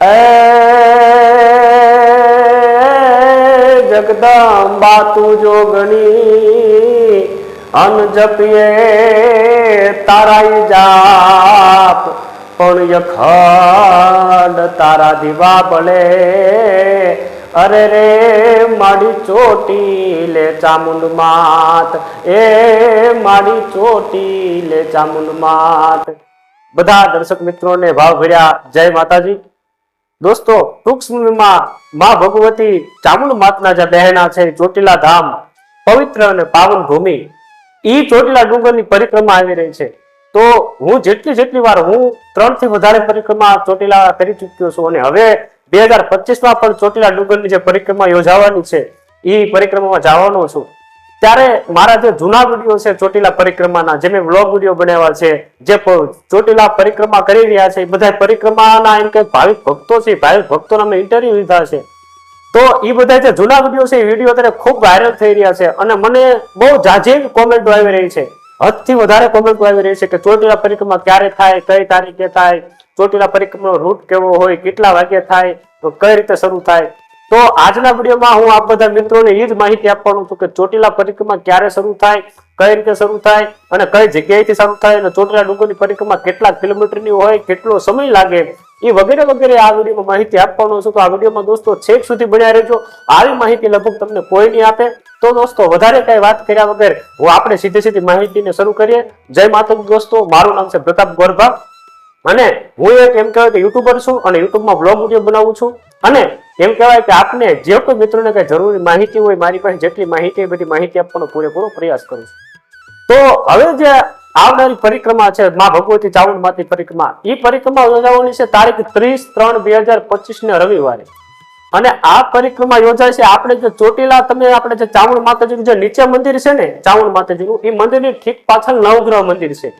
એ જગદંબા તું જોગણી અન જપીએ તારાઈ જાપ, પણ યખંડ તારા દીવા બળે. અરે રે માડી ચોટી લે ચામુંડ માત, એ માડી ચોટી લે ચામુંડ માત. બધા દર્શક મિત્રોને ભાવ ભર્યા જય માતાજી. દોસ્તો ટૂંક સમયમાં માં ભગવતી ચામુંડ માતના જે બહેના છે ચોટીલા ધામ, પવિત્ર અને પાવન ભૂમિ, ઈ ચોટીલા ડુંગરની પરિક્રમા આવી રહી છે. તો હું જેટલી જેટલી વાર હું ત્રણથી વધારે પરિક્રમા ચોટીલા કરી ચૂક્યો છું અને હવે બે હજાર પચીસમાં પણ ચોટીલા ડુંગરની જે પરિક્રમા યોજાવાની છે, ઈ પરિક્રમામાં જવાનો છું. ત્યારે મારા જે જૂના વીડિયો છે, ચોટીલા પરિક્રમાના, જે મેં વ્લોગ વીડિયો બનાવ્યા છે, જે ચોટીલા પરિક્રમા કરી રહ્યા છે, એ બધા પરિક્રમાના એમ કે ભાવિક ભક્તો છે, ભાવિક ભક્તોના મેં ઇન્ટરવ્યુ લીધા છે. તો એ બધા જે જૂના વીડિયો છે, એ વીડિયો અત્યારે ખૂબ વાયરલ થઈ રહ્યા છે અને મને બહુ જાજી કોમેન્ટો આવી રહી છે. હદથી વધારે કોમેન્ટો આવી રહી છે કે ચોટીલા પરિક્રમા ક્યારે થાય, કઈ તારીખે થાય, ચોટીલા પરિક્રમાનો રૂટ કેવો હોય, કેટલા વાગે થાય, તો કઈ રીતે શરૂ થાય તો આજના વિડીયોમાં હું આપ બધા મિત્રોને એ જ માહિતી આપવાનું છું કે ચોટીલા પરિક્રમા ક્યારે શરૂ થાય, કઈ રીતે શરૂ થાય અને કઈ જગ્યાએથી શરૂ થાય અને ચોટીલા ડુંગરની પરિક્રમા કેટલા કિલોમીટરની હોય, કેટલો સમય લાગે એ વગેરે વગેરે આ વિડીયોમાં માહિતી આપવાનો છું. તો આ વિડીયોમાં દોસ્તો છેક સુધી બન્યા રહેજો. આવી માહિતી લગભગ તમને કોઈ નહીં આપે. તો દોસ્તો વધારે કઈ વાત કર્યા વગર હું આપણે સીધી સીધી માહિતીને શરૂ કરીએ. જય માતાજી દોસ્તો. મારું નામ છે પ્રતાપ ગોરભા. અને હું એક એમ કહેવાય કે યુટ્યુબર છું અને યુટ્યુબમાં બ્લોગ વીડિયો બનાવું છું. અને એમ કહેવાય કે આપને જે કોઈ મિત્રોને કઈ જરૂરી માહિતી હોય, મારી પાસે જેટલી માહિતી બધી માહિતી આપવાનો પૂરેપૂરો પ્રયાસ કરું છું. તો હવે જે આવનારી પરિક્રમા છે, મા ભગવતી ચાવંડ માતી પરિક્રમા એ પરિક્રમા યોજાવાની છે તારીખ ત્રીસ ત્રણ બે હજાર પચીસ ને રવિવારે. અને આ પરિક્રમા યોજાય છે, આપણે જે ચોટીલા, તમે આપણે જે ચાવણ માતાજીનું જે નીચે મંદિર છે ને ચાવણ માતાજીનું એ મંદિરની ઠીક પાછળ નવગ્રહ મંદિર છે.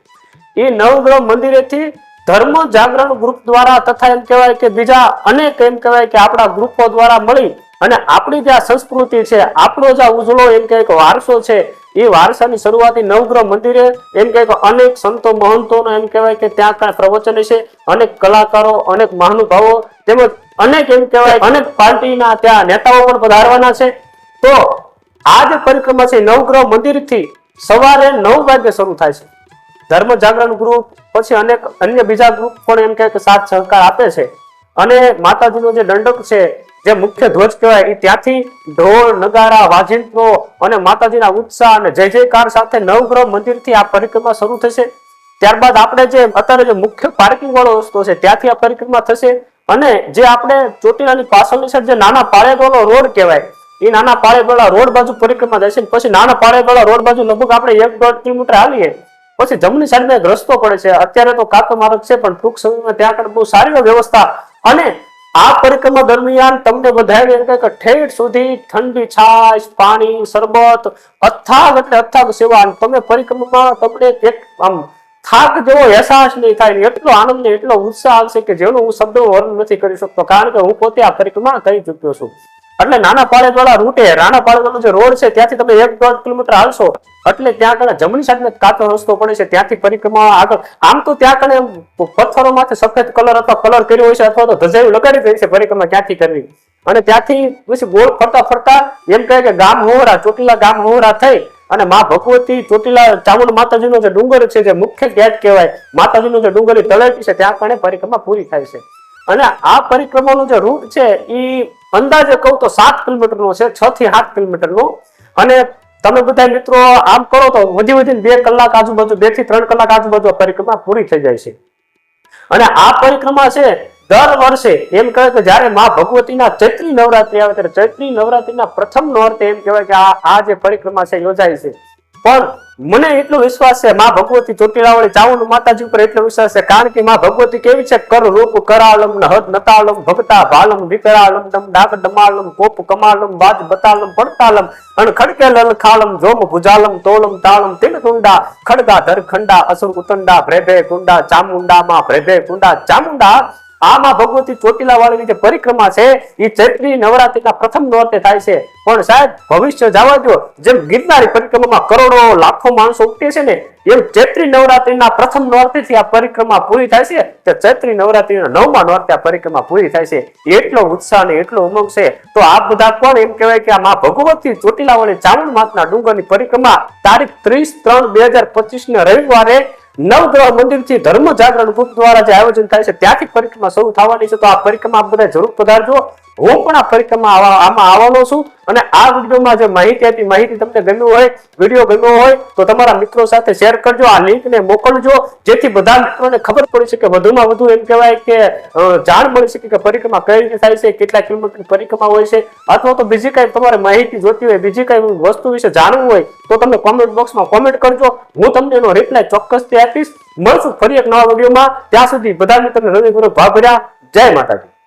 એ નવગ્રહ મંદિરેથી ધર્મ જાગરણ ગ્રુપ દ્વારા તથા એમ કહેવાય કે બીજા અનેક એમ કહેવાય કે આપણા ગ્રુપો દ્વારા મળી અને આપણી જે આ સંસ્કૃતિ છે, આપણો જે ઉજળો એમ કે વારસો છે, એ વારસાની શરૂઆતી નવગ્રહ મંદિરે એમ કે અનેક સંતો મહંતોનો એમ કહેવાય કે ત્યાં કાંઈ પ્રવચન છે, અનેક કલાકારો, અનેક મહાનુભાવો તેમજ અનેક એમ કહેવાય અનેક પાર્ટીના ત્યાં નેતાઓ પણ પધારવાના છે. તો આ જે પરિક્રમા છે, નવગ્રહ મંદિરથી સવારે નવ વાગે શરૂ થાય છે. ધર્મ જાગરણ ગ્રુપ પછી અનેક અન્ય બીજા ગ્રુપ પણ એમ કે સાથ સહકાર આપે છે. અને માતાજીનો જે દંડક છે, જે મુખ્ય ધ્વજ કહેવાય, એ ત્યાંથી ઢોળ નગારા, વાજિંત્રો અને માતાજીના ઉત્સાહ અને જય જયકાર સાથે નવગ્રહ મંદિરથી આ પરિક્રમા શરૂ થશે. ત્યારબાદ આપણે જે, અત્યારે જે મુખ્ય પાર્કિંગ વાળો રસ્તો છે, ત્યાંથી આ પરિક્રમા થશે. અને જે આપણે ચોટીલાની પાછળની સાઈડ જે નાના પાળેગોળો રોડ કહેવાય, એ નાના પાળેગોળા રોડ બાજુ પરિક્રમા જશે પછી નાના પાળેગોળા રોડ બાજુ લગભગ આપણે એક દોઢ કિલોમીટર આવીએ પછી જમણી સાઈડમાં એક પડે છે. અત્યારે તો કાચો માર્ગ છે, પણ ટૂંક સમયમાં ત્યાં આગળ બહુ સારી વ્યવસ્થા. અને આ પરિક્રમા દરમિયાન તમને બધાને કે ઠેઠ સુધી ઠંડી છાશ, પાણી, શરબત, અથાગ એટલે અથાગ સેવા તમે પરિક્રમામાં તમને એક આમ થાક જેવો અહેસાસ નહીં થાય એટલો આનંદ ને એટલો ઉત્સાહ આવશે કે જેનો હું શબ્દો વર્ણન નથી કરી શકતો. કારણ કે હું પોતે આ પરિક્રમા કરી ચૂક્યો છું. એટલે નાના પાળેવાળા રૂટે નાના પાળેવાળો જે રોડ છે, ત્યાંથી તમે એક દોઢ કિલોમીટર હાલશો, એટલે ત્યાં કણે જમણી સાઈડ કાચો રસ્તો પડે છે, ત્યાંથી પરિક્રમા આગળ. આમ તો ત્યાં કણે પથ્થરો માથે સફેદ કલર અથવા કલર કર્યો હોય છે, અથવા તો ધજાયું લગાડી દે છે પરિક્રમા ક્યાંથી કરવી? અને ત્યાંથી પછી ગોળ ફરતા ફરતા એમ કહે કે ગામ હોવરા ચોટીલા ગામ હોવરા થઈ અને મા ભગવતી ચોટીલા ચામુંડ માતાજીનો જે ડુંગર છે, જે મુખ્ય ગેટ કહેવાય, માતાજીનો જે ડુંગરની તળેટી છે, ત્યાં પણ પરિક્રમા પૂરી થાય છે. અને આ પરિક્રમાનો જે રૂટ છે એ અંદાજે કહું તો સાત કિલોમીટરનો છે, છ થી સાત કિલોમીટરનો. અને તમે બધા મિત્રો આમ કરો તો વધી વધીને બે કલાક આજુબાજુ, બેથી ત્રણ કલાક આજુબાજુ પરિક્રમા પૂરી થઈ જાય છે. અને આ પરિક્રમા છે, દર વર્ષે એમ કહે કે જ્યારે મા ભગવતીના ચૈત્રી નવરાત્રી આવે ત્યારે ચૈત્રી નવરાત્રીના પ્રથમ અર્થ એમ કહેવાય કે આ જે પરિક્રમા છે, યોજાય છે. પણ મને એટલો વિશ્વાસ છે, માં ભગવતી ચોટીલાવાળી ચાવણ માતાજી ઉપર એટલો વિશ્વાસ છે, કારણ કે માં ભગવતી કેવી છે, કર રૂપ કરાલમ હદ નતાલમ, ભગતા ભાલમ, વિકરાલમ, દમ ડાક ડમાલમ કોપ કમાલમ, બાજ બતાલમ, પડતાલમ, અણ ખડકે લલખાળમ જોમ ભુજાલમ, તોલમ તાલમ તિલ કુંડા ખડગા ધર ખંડા અસુર ઉતંડા, ભ્રેભે કુંડા ચામુંડા માં ભ્રેભે કુંડા ચામુંડા આ ભગવતી ચોટીલા વાળીની જે પરિક્રમા છે એ ચૈત્રી નવરાત્રીના પ્રથમ નોરતે થાય છે. પણ સાહેબ, ભવિષ્ય જવા દો જેમ ગિરનારી પરિક્રમામાં કરોડો, લાખો માણસો ઉઠે છે ને, એમ ચૈત્રી નવરાત્રીના પ્રથમ નોરતેથી આ પરિક્રમા પૂરી થાય છે. તો ચૈત્રી નવરાત્રીના નવમા નોરતે આ પરિક્રમા પૂરી થાય છે. એટલો ઉત્સાહ ને એટલો ઉમંગ છે. તો આ બધા કોણ? એમ કહેવાય કે આ મા ભગવતી ચોટીલા વાળી ચામુંડ માતના ડુંગરની પરિક્રમા તારીખ ત્રીસ ત્રણ બે હજાર પચીસ ને રવિવારે નવગ્રહ મંદિરથી ધર્મ જાગરણ ગ્રુપ દ્વારા જે આયોજન થાય છે, ત્યાંથી પરિક્રમા શરૂ થવાની છે. તો આ પરિક્રમા આપ બધા જરૂર પધારજો. હું પણ આ પરિક્રમા આવા- આમાં આવવાનો છું. અને આ વિડીયોમાં જે માહિતી હતી, માહિતી તમને ગમ્યું હોય, વીડિયો ગમ્યો હોય, તો તમારા મિત્રો સાથે શેર કરજો. આ લિંકને મોકલજો, જેથી બધા મિત્રોને ખબર પડી શકે, વધુમાં વધુ એમ કહેવાય કે જાણ મળી શકે કે પરિક્રમા કઈ રીતે થાય છે, કેટલા કિલોમીટર પરિક્રમા હોય છે. અથવા તો બીજી કાંઈ તમારે માહિતી જોતી હોય, બીજી કાંઈ વસ્તુ વિશે જાણવું હોય, તો તમે કોમેન્ટ બોક્સમાં કોમેન્ટ કરજો. હું તમને એનો રિપ્લાય ચોક્કસથી આપીશ. મળશું ફરી એક નવા વિડીયોમાં. ત્યાં સુધી બધા મિત્રોને હૃદયપૂર્વક ભાગ ભર્યા. જય માતાજી.